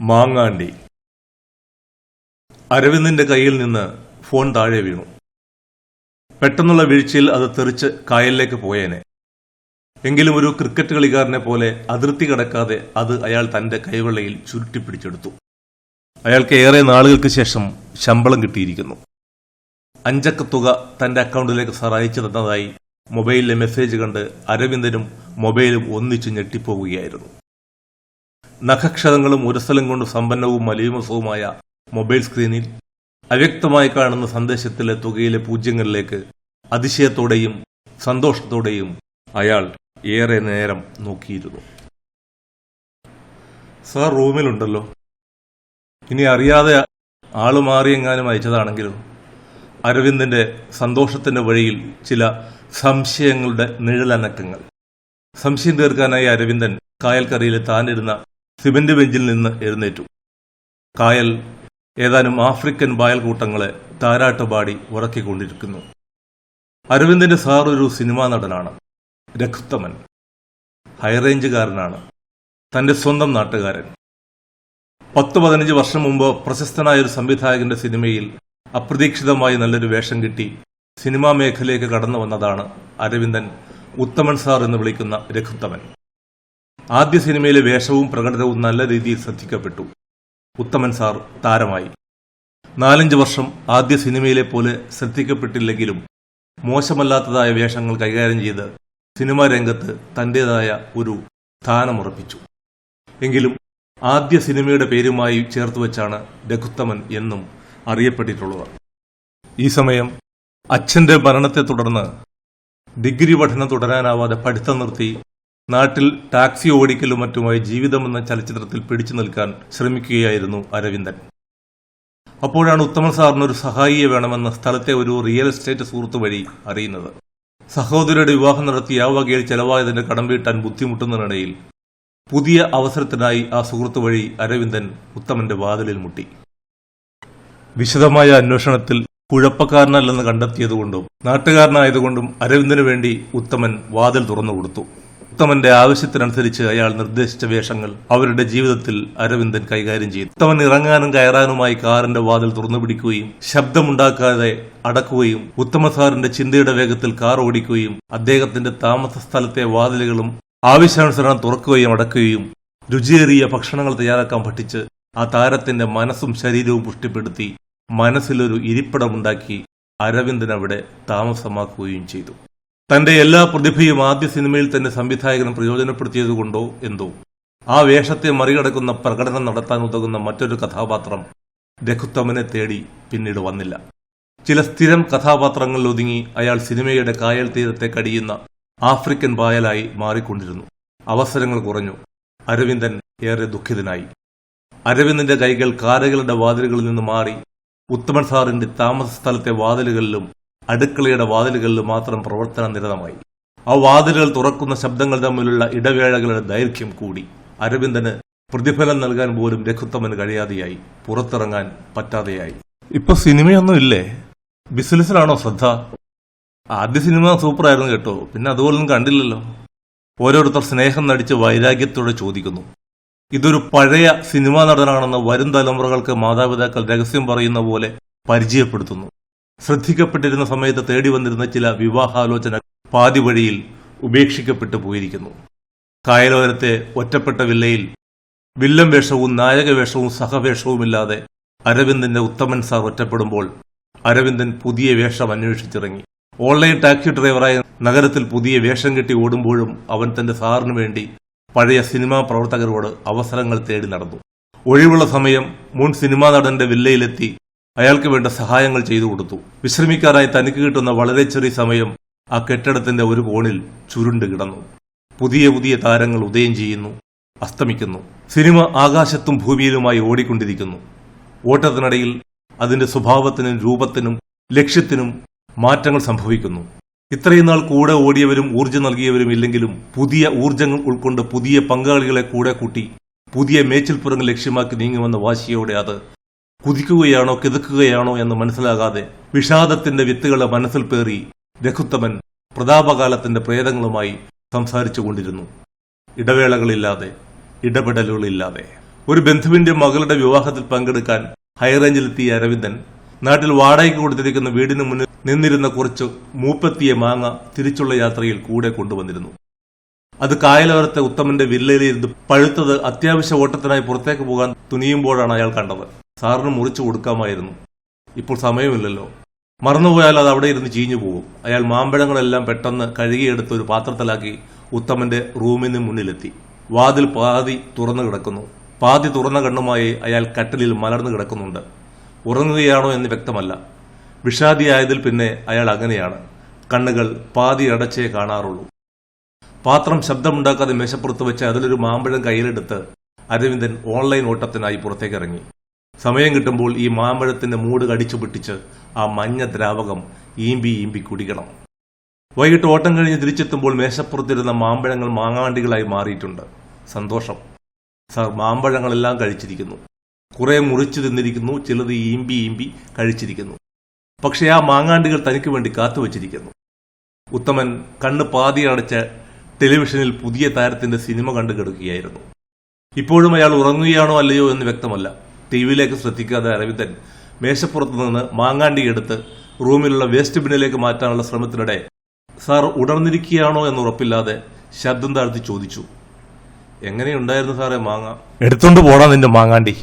മാങ്ങാണ്ടി. അരവിന്ദിന്റെ കയ്യിൽ നിന്ന് ഫോൺ താഴെ വീണു. പെട്ടെന്നുള്ള വീഴ്ചയിൽ അത് തെറിച്ച് കായലിലേക്ക് പോയേനെ. എങ്കിലും ഒരു ക്രിക്കറ്റ് കളിക്കാരനെ പോലെ അതിർത്തി കടക്കാതെ അത് അയാൾ തന്റെ കൈവെള്ളയിൽ ചുരുട്ടിപ്പിടിച്ചെടുത്തു. അയാൾക്ക് ഏറെ നാളുകൾക്ക് ശേഷം ശമ്പളം കിട്ടിയിരിക്കുന്നു. അഞ്ചക്ക തുക തന്റെ അക്കൗണ്ടിലേക്ക് സഹായിച്ചു തന്നതായി മൊബൈലിലെ മെസ്സേജ് കണ്ട് അരവിന്ദനും മൊബൈലും ഒന്നിച്ചു ഞെട്ടിപ്പോവുകയായിരുന്നു. നഖക്ഷതങ്ങളും ഉരസലും കൊണ്ട് സമ്പന്നവും മലീമസവുമായ മൊബൈൽ സ്ക്രീനിൽ അവ്യക്തമായി കാണുന്ന സന്ദേശത്തിലെ തുകയിലെ പൂജ്യങ്ങളിലേക്ക് അതിശയത്തോടെയും സന്തോഷത്തോടെയും അയാൾ ഏറെ നേരം നോക്കിയിരുന്നു. സാർ റൂമിലുണ്ടല്ലോ. ഇനി അറിയാതെ ആൾ മാറിയെങ്ങാനും അയച്ചതാണെങ്കിലും അരവിന്ദന്റെ സന്തോഷത്തിന്റെ വഴിയിൽ ചില സംശയങ്ങളുടെ നിഴലനക്കങ്ങൾ. സംശയം തീർക്കാനായി അരവിന്ദൻ കായൽക്കറിയിൽ താനിരുന്ന സിമന്റ് ബെഞ്ചിൽ നിന്ന് എഴുന്നേറ്റു. കായൽ ഏതാനും ആഫ്രിക്കൻ ബായൽക്കൂട്ടങ്ങളെ താരാട്ടുപാടി ഉറക്കിക്കൊണ്ടിരിക്കുന്നു. അരവിന്ദന്റെ സാർ ഒരു സിനിമാ നടനാണ്. രഘുത്തമൻ ഹൈറേഞ്ചുകാരനാണ് തന്റെ സ്വന്തം നാട്ടുകാരൻ. പത്ത് പതിനഞ്ച് വർഷം മുമ്പ് പ്രശസ്തനായ ഒരു സംവിധായകന്റെ സിനിമയിൽ അപ്രതീക്ഷിതമായി നല്ലൊരു വേഷം കിട്ടി സിനിമാ മേഖലയിലേക്ക് കടന്നു വന്നതാണ് അരവിന്ദൻ ഉത്തമൻ സാർ എന്ന് വിളിക്കുന്ന രഘുത്തമൻ. ആദ്യ സിനിമയിലെ വേഷവും പ്രകടനവും നല്ല രീതിയിൽ ശ്രദ്ധിക്കപ്പെട്ടു. ഉത്തമൻ സാർ താരമായി. നാലഞ്ച് വർഷം ആദ്യ സിനിമയിലെ പോലെ ശ്രദ്ധിക്കപ്പെട്ടില്ലെങ്കിലും മോശമല്ലാത്തതായ വേഷങ്ങൾ കൈകാര്യം ചെയ്ത് സിനിമാ രംഗത്ത് തന്റേതായ ഒരു സ്ഥാനമുറപ്പിച്ചു. എങ്കിലും ആദ്യ സിനിമയുടെ പേരുമായി ചേർത്ത് വെച്ചാണ് രഘുത്തമൻ എന്നും അറിയപ്പെട്ടിട്ടുള്ളത്. ഈ സമയം അച്ഛന്റെ മരണത്തെ തുടർന്ന് ഡിഗ്രി പഠനം തുടരാനാവാതെ പഠിത്തം നിർത്തി നാട്ടിൽ ടാക്സി ഓടിക്കലും മറ്റുമായി ജീവിതം എന്ന ചലച്ചിത്രത്തിൽ പിടിച്ചു നിൽക്കാൻ ശ്രമിക്കുകയായിരുന്നു അരവിന്ദൻ. അപ്പോഴാണ് ഉത്തമൻ സാറിന് ഒരു സഹായിയെ വേണമെന്ന സ്ഥലത്തെ ഒരു റിയൽ എസ്റ്റേറ്റ് സുഹൃത്ത് വഴി അറിയുന്നത്. സഹോദരിയുടെ വിവാഹം നടത്തി ആ വകയിൽ ചെലവായതിന്റെ കടം വീട്ടാൻ ബുദ്ധിമുട്ടുന്നതിനിടയിൽ പുതിയ അവസരത്തിനായി ആ സുഹൃത്ത് വഴി അരവിന്ദൻ ഉത്തമന്റെ വാതിലിൽ മുട്ടി. വിശദമായ അന്വേഷണത്തിൽ കുഴപ്പക്കാരനല്ലെന്ന് കണ്ടെത്തിയതുകൊണ്ടും നാട്ടുകാരനായതുകൊണ്ടും അരവിന്ദന് വേണ്ടി ഉത്തമൻ വാതിൽ തുറന്നു കൊടുത്തു ഉത്തമന്റെ ആവശ്യത്തിനനുസരിച്ച് അയാൾ നിർദ്ദേശിച്ച വേഷങ്ങൾ അവരുടെ ജീവിതത്തിൽ അരവിന്ദൻ കൈകാര്യം ചെയ്തു. ഉത്തമൻ ഇറങ്ങാനും കയറാനുമായി കാറിന്റെ വാതിൽ തുറന്നു പിടിക്കുകയും ശബ്ദമുണ്ടാക്കാതെ അടക്കുകയും ഉത്തമ സാറിന്റെ ചിന്തയുടെ വേഗത്തിൽ കാർ ഓടിക്കുകയും അദ്ദേഹത്തിന്റെ താമസ സ്ഥലത്തെ വാതിലുകളും ആവശ്യാനുസരണം തുറക്കുകയും അടക്കുകയും രുചിയേറിയ ഭക്ഷണങ്ങൾ തയ്യാറാക്കാൻ പഠിച്ച് ആ താരത്തിന്റെ മനസ്സും ശരീരവും പുഷ്ടിപ്പെടുത്തി മനസ്സിലൊരു ഇരിപ്പിടമുണ്ടാക്കി അരവിന്ദൻ അവിടെ താമസമാക്കുകയും ചെയ്തു. തന്റെ എല്ലാ പ്രതിഭയും ആദ്യ സിനിമയിൽ തന്നെ സംവിധായകൻ പ്രയോജനപ്പെടുത്തിയതുകൊണ്ടോ എന്തോ. ആ വേഷത്തെ മറികടക്കുന്ന പ്രകടനം നടത്താൻ ഉതകുന്ന മറ്റൊരു കഥാപാത്രം രഘുത്തമനെ തേടി പിന്നീട് വന്നില്ല. ചില സ്ഥിരം കഥാപാത്രങ്ങളിൽ ഒതുങ്ങി അയാൾ സിനിമയുടെ കായൽ തീരത്തെ കടിയുന്ന ആഫ്രിക്കൻ പായലായി മാറിക്കൊണ്ടിരുന്നു. അവസരങ്ങൾ കുറഞ്ഞു. അരവിന്ദൻ ഏറെ ദുഃഖിതനായി. അരവിന്ദന്റെ കൈകൾ കാരകളുടെ വാതിലുകളിൽ നിന്ന് മാറി. ഉത്തമൻ സാറിന്റെ താമസ സ്ഥലത്തെ വാതിലുകളിലും അടുക്കളയുടെ വാതിലുകളിൽ മാത്രം പ്രവർത്തന നിരതമായി. ആ വാതിലുകൾ തുറക്കുന്ന ശബ്ദങ്ങൾ തമ്മിലുള്ള ഇടവേളകളുടെ ദൈർഘ്യം കൂടി. അരവിന്ദന് പ്രതിഫലം നൽകാൻ പോലും രഘുത്തമന് കഴിയാതെയായി. പുറത്തിറങ്ങാൻ പറ്റാതെയായി. ഇപ്പൊ സിനിമയൊന്നും ഇല്ലേ? ബിസിനസ്സിലാണോ ശ്രദ്ധ? ആദ്യ സിനിമ സൂപ്പറായിരുന്നു കേട്ടോ. പിന്നെ അതുപോലൊന്നും കണ്ടില്ലല്ലോ. ഓരോരുത്തർ സ്നേഹം നടിച്ച് വൈരാഗ്യത്തോടെ ചോദിക്കുന്നു. ഇതൊരു പഴയ സിനിമാ നടനാണെന്ന് വരും തലമുറകൾക്ക് മാതാപിതാക്കൾ രഹസ്യം പറയുന്ന പോലെ പരിചയപ്പെടുത്തുന്നു. ശ്രദ്ധിക്കപ്പെട്ടിരുന്ന സമയത്ത് തേടി വന്നിരുന്ന ചില വിവാഹാലോചന പാതി വഴിയിൽ ഉപേക്ഷിക്കപ്പെട്ടു പോയിരിക്കുന്നു. കായലോരത്തെ ഒറ്റപ്പെട്ട വില്ലയിൽ വില്ലൻ വേഷവും നായക വേഷവും സഹവേഷവുമില്ലാതെ അരവിന്ദന്റെ ഉത്തമൻ സാർ ഒറ്റപ്പെടുമ്പോൾ അരവിന്ദൻ പുതിയ വേഷം അന്വേഷിച്ചിറങ്ങി. ഓൺലൈൻ ടാക്സി ഡ്രൈവറായ നഗരത്തിൽ പുതിയ വേഷം കെട്ടി ഓടുമ്പോഴും അവൻ തന്റെ സാറിനു വേണ്ടി പഴയ സിനിമാ പ്രവർത്തകരോട് അവസരങ്ങൾ തേടി നടന്നു. ഒഴിവുള്ള സമയം മുൻ സിനിമാ നടന്റെ വില്ലയിലെത്തി അയാൾക്ക് വേണ്ട സഹായങ്ങൾ ചെയ്തു കൊടുത്തു. വിശ്രമിക്കാനായി തനിക്ക് കിട്ടുന്ന വളരെ ചെറിയ സമയം ആ കെട്ടിടത്തിന്റെ ഒരു കോണിൽ ചുരുണ്ട് കിടന്നു. പുതിയ പുതിയ താരങ്ങൾ ഉദയം ചെയ്യുന്നു അസ്തമിക്കുന്നു. സിനിമ ആകാശത്തും ഭൂമിയിലുമായി ഓടിക്കൊണ്ടിരിക്കുന്നു. ഓട്ടത്തിനിടയിൽ അതിന്റെ സ്വഭാവത്തിനും രൂപത്തിനും ലക്ഷ്യത്തിനും മാറ്റങ്ങൾ സംഭവിക്കുന്നു. ഇത്രയും നാൾ കൂടെ ഓടിയവരും ഊർജം നൽകിയവരും ഇല്ലെങ്കിലും പുതിയ ഊർജങ്ങൾ ഉൾക്കൊണ്ട് പുതിയ പങ്കാളികളെ കൂടെ കൂട്ടി പുതിയ മേച്ചിൽപ്പുറങ്ങൾ ലക്ഷ്യമാക്കി നീങ്ങുമെന്ന വാശിയോടെ അത് കുതിക്കുകയാണോ കിതക്കുകയാണോ എന്ന് മനസ്സിലാകാതെ വിഷാദത്തിന്റെ വിത്തുകളെ മനസ്സിൽ പേറി രഘുത്തമൻ പ്രതാപകാലത്തിന്റെ പ്രേതങ്ങളുമായി സംസാരിച്ചു കൊണ്ടിരുന്നു. ഇടവേളകളില്ലാതെ ഇടപെടലുകളില്ലാതെ. ഒരു ബന്ധുവിന്റെ മകളുടെ വിവാഹത്തിൽ പങ്കെടുക്കാൻ ഹൈറേഞ്ചിലെത്തിയ അരവിന്ദൻ നാട്ടിൽ വാടകയ്ക്ക് കൊടുത്തിരിക്കുന്ന വീടിന് മുന്നിൽ നിന്നിരുന്ന കുറച്ച് മൂപ്പത്തിയ മാങ്ങ തിരിച്ചുള്ള യാത്രയിൽ കൂടെ കൊണ്ടുവന്നിരുന്നു. അത് കായലോരത്തെ ഉത്തമന്റെ വില്ലയിലിരുന്ന് പഴുത്തത് അത്യാവശ്യ ഓട്ടത്തിനായി പുറത്തേക്ക് പോകാൻ തുനിയുമ്പോഴാണ് അയാൾ കണ്ടത്. സാറിന് മുറിച്ചു കൊടുക്കാമായിരുന്നു. ഇപ്പോൾ സമയമില്ലല്ലോ. മറന്നുപോയാൽ അത് അവിടെ ഇരുന്ന് ചീഞ്ഞു പോകും അയാൾ മാമ്പഴങ്ങളെല്ലാം പെട്ടെന്ന് കഴുകിയെടുത്ത് ഒരു പാത്രത്തിലാക്കി ഉത്തമന്റെ റൂമിന് മുന്നിലെത്തി. വാതിൽ പാതി തുറന്നു കിടക്കുന്നു. പാതി തുറന്ന കണ്ണുമായി അയാൾ കട്ടിലിൽ മലർന്നു കിടക്കുന്നുണ്ട്. ഉറങ്ങുകയാണോ എന്ന് വ്യക്തമല്ല. വിഷാദിയായതിൽ പിന്നെ അയാൾ അങ്ങനെയാണ്. കണ്ണുകൾ പാതി അടച്ചേ കാണാറുള്ളൂ. പാത്രം ശബ്ദമുണ്ടാക്കാതെ മേശപ്പുറത്ത് വെച്ച് അതിലൊരു മാമ്പഴം കയ്യിലെടുത്ത് അരവിന്ദൻ ഓൺലൈൻ ഓട്ടത്തിനായി പുറത്തേക്ക് ഇറങ്ങി. സമയം കിട്ടുമ്പോൾ ഈ മാമ്പഴത്തിന്റെ മൂട് കടിച്ചു പൊട്ടിച്ച് ആ മഞ്ഞ ദ്രാവകം ഈമ്പി ഈമ്പി കുടിക്കണം. വൈകിട്ട് ഓട്ടം കഴിഞ്ഞ് തിരിച്ചെത്തുമ്പോൾ മേശപ്പുറത്തിരുന്ന മാമ്പഴങ്ങൾ മാങ്ങാണ്ടികളായി മാറിയിട്ടുണ്ട്. സന്തോഷം. സർ മാമ്പഴങ്ങളെല്ലാം കഴിച്ചിരിക്കുന്നു. കുറെ മുറിച്ചു തിന്നിരിക്കുന്നു ചിലത് ഈമ്പി ഈമ്പി കഴിച്ചിരിക്കുന്നു. പക്ഷേ ആ മാങ്ങാണ്ടികൾ തനിക്ക് വേണ്ടി കാത്തുവച്ചിരിക്കുന്നു ഉത്തമൻ കണ്ണ് പാതി അടച്ച് ടെലിവിഷനിൽ പുതിയ താരത്തിന്റെ സിനിമ കണ്ടു കിടക്കുകയായിരുന്നു ഇപ്പോഴും അയാൾ ഉറങ്ങുകയാണോ അല്ലയോ എന്ന് വ്യക്തമല്ല. ടി വിയിലേക്ക് ശ്രദ്ധിക്കാതെ അരവിന്ദൻ മേശപ്പുറത്ത് നിന്ന് മാങ്ങാണ്ടി എടുത്ത് റൂമിലുള്ള വേസ്റ്റ് ബിന്നിലേക്ക് മാറ്റാനുള്ള ശ്രമത്തിനിടെ സാർ ഉണർന്നിരിക്കുകയാണോ എന്ന് ഉറപ്പില്ലാതെ ശബ്ദം താഴ്ത്തി ചോദിച്ചു. എങ്ങനെയുണ്ടായിരുന്നു സാറേ മാങ്ങ? എടുത്തോണ്ട് പോടാ നിന്റെ മാങ്ങാണ്ടി.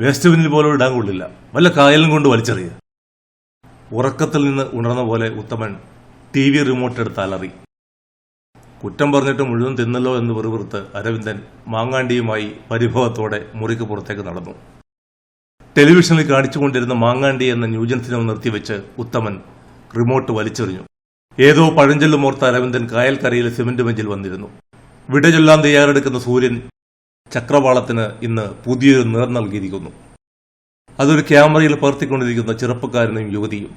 വേസ്റ്റ് ബിന്നിൽ പോലും ഇടാൻ കൊള്ളില്ല. വല്ല കായലും കൊണ്ട് വലിച്ചെറിയ. ഉറക്കത്തിൽ നിന്ന് ഉണർന്ന പോലെ ഉത്തമൻ ടി വി റിമോട്ട് എടുത്ത് അലറി. കുറ്റം പറഞ്ഞിട്ട് മുഴുവൻ തിന്നല്ലോ എന്ന് വെറുവിറുത്ത് അരവിന്ദൻ മാങ്ങാണ്ടിയുമായി പരിഭവത്തോടെ മുറിക്ക് പുറത്തേക്ക് നടന്നു. ടെലിവിഷനിൽ കാണിച്ചുകൊണ്ടിരുന്ന മാങ്ങാണ്ടി എന്ന ന്യൂജൻ സിനിമ നിർത്തിവെച്ച് ഉത്തമൻ റിമോട്ട് വലിച്ചെറിഞ്ഞു. ഏതോ പഴഞ്ചൊല്ലുമോർത്ത അരവിന്ദൻ കായൽക്കരയിലെ സിമന്റ് മെഞ്ചിൽ വന്നിരുന്നു. വിടചൊല്ലാൻ തയ്യാറെടുക്കുന്ന സൂര്യൻ ചക്രവാളത്തിന് ഇന്ന് പുതിയൊരു നിറം നൽകിയിരിക്കുന്നു. അതൊരു ക്യാമറയിൽ പകർത്തിക്കൊണ്ടിരിക്കുന്ന ചെറുപ്പക്കാരനും യുവതിയും.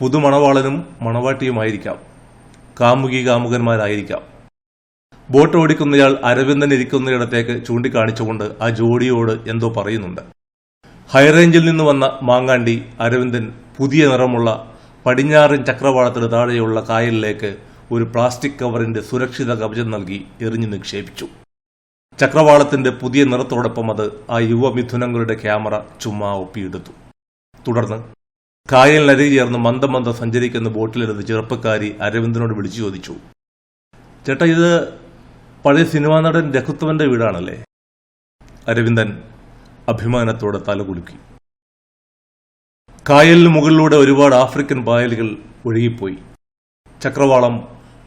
പുതുമണവാളനും മണവാട്ടിയുമായിരിക്കാം. കാമുകി കാമുകന്മാരായിരിക്കാം ബോട്ട് ഓടിക്കുന്നയാൾ അരവിന്ദൻ ഇരിക്കുന്നയിടത്തേക്ക് ചൂണ്ടിക്കാണിച്ചുകൊണ്ട് ആ ജോഡിയോട് എന്തോ പറയുന്നുണ്ട്. ഹൈറേഞ്ചിൽ നിന്ന് വന്ന മാങ്ങാണ്ടി അരവിന്ദൻ പുതിയ നിറമുള്ള പടിഞ്ഞാറൻ ചക്രവാളത്തിന് താഴെയുള്ള കായലിലേക്ക് ഒരു പ്ലാസ്റ്റിക് കവറിന്റെ സുരക്ഷിത കവചം നൽകി എറിഞ്ഞു നിക്ഷേപിച്ചു. ചക്രവാളത്തിന്റെ പുതിയ നിറത്തോടൊപ്പം അത് ആ യുവമിഥുനങ്ങളുടെ ക്യാമറ ചുമ്മാ ഒപ്പിയെടുത്തു. തുടർന്ന് കായലിനരികെ ചേർന്ന് മന്ദം മന്ദം സഞ്ചരിക്കുന്ന ബോട്ടിലിരുന്ന് ചെറുപ്പക്കാരി അരവിന്ദനോട് വിളിച്ചു ചോദിച്ചു. ചേട്ടാ ഇത് പഴയ സിനിമാ നടൻ രഘുത്വന്റെ വീടാണല്ലേ? അരവിന്ദൻ അഭിമാനത്തോടെ തലകുലുക്കി. കായലിന് മുകളിലൂടെ ഒരുപാട് ആഫ്രിക്കൻ പായലുകൾ ഒഴുകിപ്പോയി. ചക്രവാളം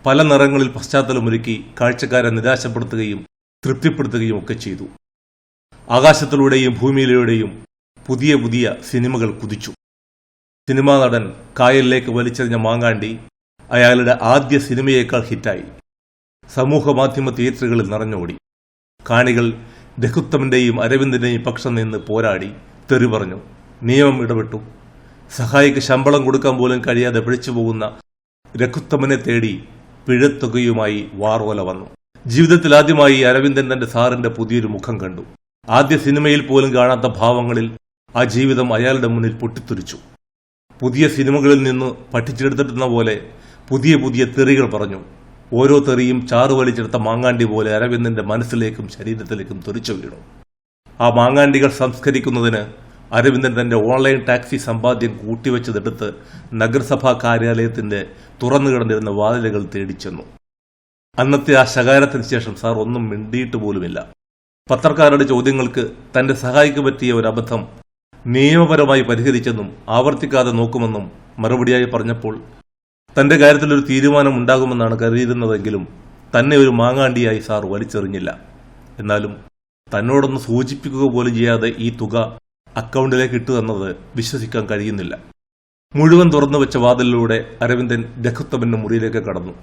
പല നിറങ്ങളിൽ പശ്ചാത്തലമൊരുക്കി കാഴ്ചക്കാരെ നിരാശപ്പെടുത്തുകയും തൃപ്തിപ്പെടുത്തുകയും ഒക്കെ ചെയ്തു. ആകാശത്തിലൂടെയും ഭൂമിയിലൂടെയും പുതിയ പുതിയ സിനിമകൾ കുതിച്ചു. സിനിമാ നടൻ കായലിലേക്ക് വലിച്ചെറിഞ്ഞ മാങ്ങാണ്ടി അയാളുടെ ആദ്യ സിനിമയേക്കാൾ ഹിറ്റായി. സമൂഹ മാധ്യമ തിയേറ്ററുകളിൽ നിറഞ്ഞോടി. കാണികൾ രഘുത്തമന്റെയും അരവിന്ദന്റെയും പക്ഷം നിന്ന് പോരാടി തെറി പറഞ്ഞു നിയമം ഇടപെട്ടു. സഹായിക്ക് ശമ്പളം കൊടുക്കാൻ പോലും കഴിയാതെ പിഴച്ചു പോകുന്ന രഘുത്തമനെ തേടി പിഴത്തുകയുമായി വാർവല വന്നു. ജീവിതത്തിൽ ആദ്യമായി അരവിന്ദൻ തന്റെ സാറിന്റെ പുതിയൊരു മുഖം കണ്ടു. ആദ്യ സിനിമയിൽ പോലും കാണാത്ത ഭാവങ്ങളിൽ ആ ജീവിതം അയാളുടെ മുന്നിൽ പൊട്ടിത്തെറിച്ചു. പുതിയ സിനിമകളിൽ നിന്ന് പഠിച്ചെടുത്തിട്ടുന്ന പോലെ പുതിയ പുതിയ തെറികൾ പറഞ്ഞു. ഓരോ തെറിയും ചാറ് വലിച്ചെടുത്ത മാങ്ങാണ്ടി പോലെ അരവിന്ദന്റെ മനസ്സിലേക്കും ശരീരത്തിലേക്കും തെറിച്ചു വീണു. ആ മാങ്ങാണ്ടികൾ സംസ്കരിക്കുന്നതിന് അരവിന്ദൻ തന്റെ ഓൺലൈൻ ടാക്സി സമ്പാദ്യം കൂട്ടിവെച്ചതെടുത്ത് നഗരസഭാ കാര്യാലയത്തിന്റെ തുറന്നു കിടന്നിരുന്ന വാതിലുകൾ തേടിച്ചെന്നു അന്നത്തെ ആ ശകാരത്തിന് ശേഷം സാർ ഒന്നും മിണ്ടിയിട്ട് പോലുമില്ല. പത്രക്കാരുടെ ചോദ്യങ്ങൾക്ക് തന്റെ സഹായിക്ക് പറ്റിയ ഒരു അബദ്ധം നിയമപരമായി പരിഹരിച്ചെന്നും ആവർത്തിക്കാതെ നോക്കുമെന്നും മറുപടിയായി പറഞ്ഞപ്പോൾ തന്റെ കാര്യത്തിൽ ഒരു തീരുമാനം ഉണ്ടാകുമെന്നാണ് കരുതിയിരുന്നതെങ്കിലും തന്നെ ഒരു മാങ്ങാണ്ടിയായി സാർ വലിച്ചെറിഞ്ഞില്ല. എന്നാലും തന്നോടൊന്ന് സൂചിപ്പിക്കുക പോലും ചെയ്യാതെ ഈ തുക അക്കൗണ്ടിലേക്ക് ഇട്ടു തന്നത് വിശ്വസിക്കാൻ കഴിയുന്നില്ല. മുഴുവൻ തുറന്നു വെച്ച വാതിലിലൂടെ അരവിന്ദൻ രഘുത്തമന്റെ മുറിയിലേക്ക് കടന്നു.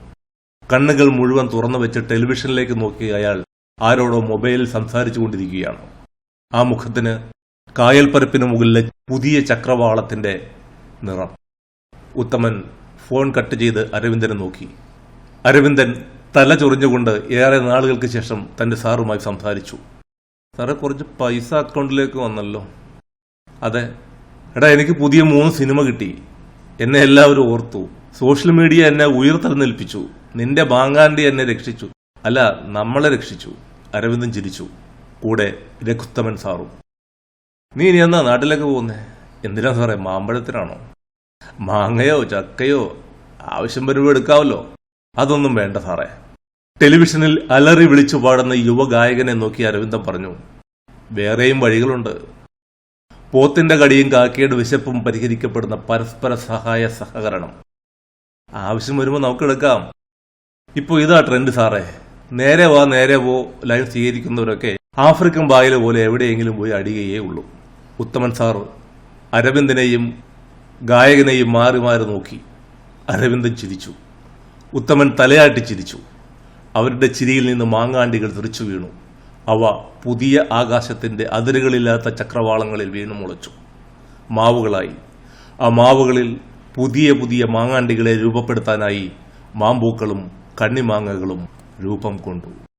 കണ്ണുകൾ മുഴുവൻ തുറന്നു വെച്ച് ടെലിവിഷനിലേക്ക് നോക്കിയ അയാൾ ആരോടോ മൊബൈലിൽ സംസാരിച്ചുകൊണ്ടിരിക്കുകയാണ്. ആ മുഖത്തിന് കായൽപ്പരപ്പിന് മുകളിലെ പുതിയ ചക്രവാളത്തിന്റെ നിറം. ഉത്തമൻ ഫോൺ കട്ട് ചെയ്ത് അരവിന്ദനെ നോക്കി. അരവിന്ദൻ തല ചൊറിഞ്ഞുകൊണ്ട് ഏറെ നാളുകൾക്ക് ശേഷം തന്റെ സാറുമായി സംസാരിച്ചു. സാറേ കുറച്ച് പൈസ അക്കൗണ്ടിലേക്ക് വന്നല്ലോ. അതെ. എടാ എനിക്ക് പുതിയ മൂന്ന് സിനിമ കിട്ടി. എന്നെ എല്ലാവരും ഓർത്തു. സോഷ്യൽ മീഡിയ എന്നെ ഉയർത്തെഴുന്നേൽപ്പിച്ചു. നിന്റെ ബാങ്കാണ്ടി എന്നെ രക്ഷിച്ചു. അല്ല നമ്മളെ രക്ഷിച്ചു. അരവിന്ദൻ ചിരിച്ചു. കൂടെ രഘുത്തമൻ സാറും. നീ ഇനി എന്നാ നാട്ടിലേക്ക് പോകുന്നേ? എന്തിനാ സാറേ മാമ്പഴത്തിനാണോ? മാങ്ങയോ ചക്കയോ ആവശ്യം വരുമ്പോൾ എടുക്കാവല്ലോ. അതൊന്നും വേണ്ട സാറേ. ടെലിവിഷനിൽ അലറി വിളിച്ചു പാടുന്ന യുവഗായകനെ നോക്കി അരവിന്ദൻ പറഞ്ഞു വേറെയും വഴികളുണ്ട്. പോത്തിന്റെ കടിയും കാക്കയുടെ വിശപ്പും പരിഹരിക്കപ്പെടുന്ന പരസ്പര സഹായ സഹകരണം. ആവശ്യം വരുമ്പോൾ നമുക്ക് എടുക്കാം. ഇപ്പോൾ ഇതാ ട്രെൻഡ് സാറേ. നേരെ വാ നേരെ പോ ലൈൻ സ്വീകരിക്കുന്നവരൊക്കെ ആഫ്രിക്കൻ ബായിലെ പോലെ എവിടെയെങ്കിലും പോയി അടിയേ ഉള്ളൂ. ഉത്തമൻ സാർ അരവിന്ദനെയും ഗായകനെയും മാറി മാറി നോക്കി. അരവിന്ദൻ ചിരിച്ചു. ഉത്തമൻ തലയാട്ടി ചിരിച്ചു. അവരുടെ ചിരിയിൽ നിന്ന് മാങ്ങാണ്ടികൾ തെറിച്ചു വീണു. അവ പുതിയ ആകാശത്തിന്റെ അതിരുകളില്ലാത്ത ചക്രവാളങ്ങളിൽ വീണു മുളച്ചു. മാവുകളായി. ആ മാവുകളിൽ പുതിയ പുതിയ മാങ്ങാണ്ടികളെ രൂപപ്പെടുത്താനായി മാമ്പൂക്കളും കണ്ണിമാങ്ങകളും രൂപം കൊണ്ടു.